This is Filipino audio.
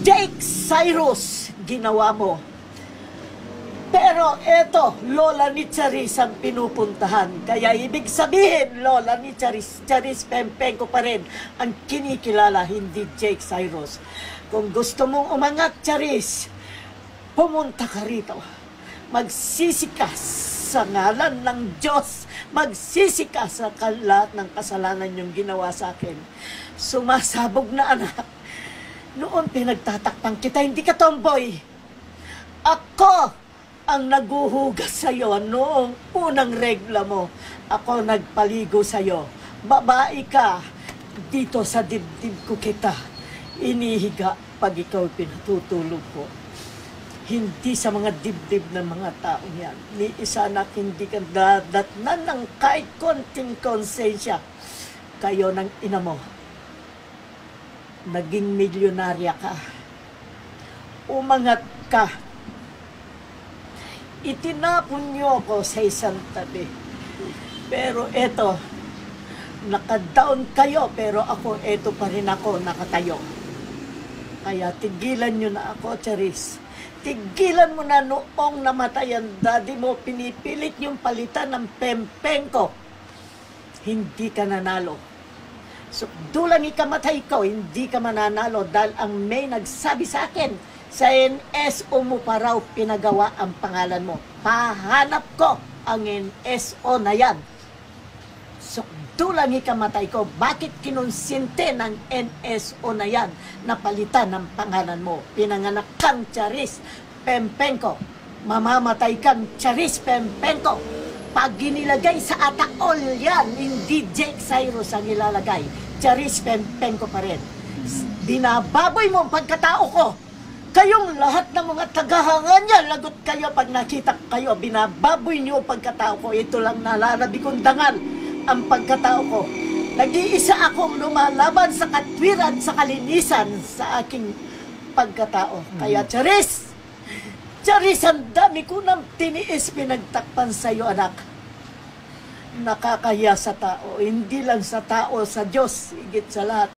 Jake Cyrus, ginawa mo. Pero eto, Lola ni Charis ang pinupuntahan. Kaya ibig sabihin, Lola ni Charis, Charis Pempenko pa rin ang kinikilala, hindi Jake Cyrus. Kung gusto mong umangat, Charis, pumunta ka rito. Magsisikas sa ngalan ng Diyos. Magsisikas sa lahat ng kasalanan yung ginawa sa akin. Sumasabog na anak. Noon pinagtatakpan kita, hindi ka tomboy. Ako ang naguhugas sa'yo noong unang regla mo. Ako nagpaligo sa'yo. Babae ka. Dito sa dibdib ko kita. Inihiga pag ikaw pinatutulog ko. Hindi sa mga dibdib ng mga taong yan. Ni isa na hindi ka dadatnan ng kahit konting konsensya. Kayo ng ina mo. Naging milyonarya ka. Umangat ka itinapon niyo ako sa isang tabi. Pero eto, nakadown kayo, pero ako, eto pa rin ako, nakatayo. Kaya tigilan niyo na ako, Charis. Tigilan mo na noong namatay ang daddy mo, pinipilit yung palitan ng pempeng ko. Hindi ka nanalo. So, dulang ikamatay ko, hindi ka mananalo dahil ang may nagsabi sa akin, sa NSO mo pa raw pinagawa ang pangalan mo. Pahanap ko ang NSO na yan. So, dulang ikamatay ko, bakit kinonsinte ng NSO na yan na palitan ng pangalan mo? Pinanganak kang Charis Pempenko. Mamamatay kang Charis Pempenko. Pag ginilagay sa ataol yan, hindi Jake Cyrus ang ilalagay. Charis Pempenko pa rin. Binababoy mo ang pagkatao ko. Kayong lahat ng mga tagahanga niya, lagot kayo pag nakita kayo, binababoy niyo ang pagkatao ko. Ito lang nalalabi kong dangal ang pagkatao ko. Nag-iisa akong lumalaban sa katwiran, sa kalinisan, sa aking pagkatao. Kaya, Charis! Charis, ang dami ko nang tiniis pinagtakpan sa iyo, anak. Nakakahiya sa tao, hindi lang sa tao, sa Diyos, higit sa lahat.